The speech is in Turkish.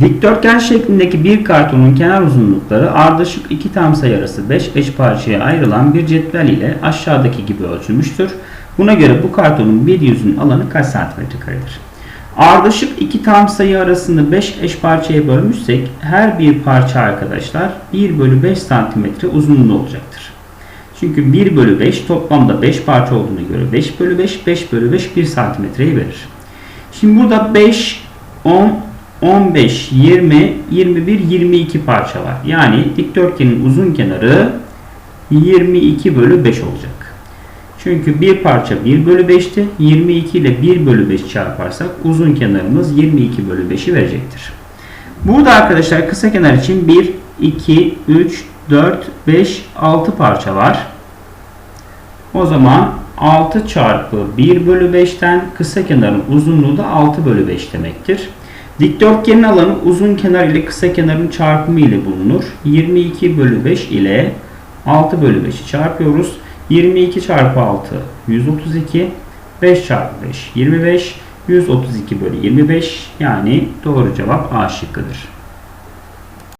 Dikdörtgen şeklindeki bir kartonun kenar uzunlukları ardışık iki tam sayı arası 5 eş parçaya ayrılan bir cetvel ile aşağıdaki gibi ölçülmüştür. Buna göre bu kartonun bir yüzünün alanı kaç santimetre? Ardışık iki tam sayı arasını 5 eş parçaya bölmüşsek her bir parça arkadaşlar 1 bölü 5 santimetre uzunluğu olacaktır. Çünkü 1 bölü 5 toplamda 5 parça olduğuna göre 5 bölü 5, 5 bölü 5 1 santimetreyi verir. Şimdi burada 5, 10, 15, 20, 21, 22 parça var. Yani dikdörtgenin uzun kenarı 22 bölü 5 olacak. Çünkü bir parça 1 bölü 5'ti. 22 ile 1 bölü 5 çarparsak uzun kenarımız 22 bölü 5'i verecektir. Burada arkadaşlar kısa kenar için 1, 2, 3, 4, 5, 6 parça var. O zaman 6 çarpı 1 bölü 5'ten kısa kenarın uzunluğu da 6 bölü 5 demektir. Dikdörtgenin alanı uzun kenar ile kısa kenarın çarpımı ile bulunur. 22 bölü 5 ile 6 bölü 5'i çarpıyoruz. 22 çarpı 6 132 5 çarpı 5 25 132 bölü 25 yani doğru cevap A şıkkıdır.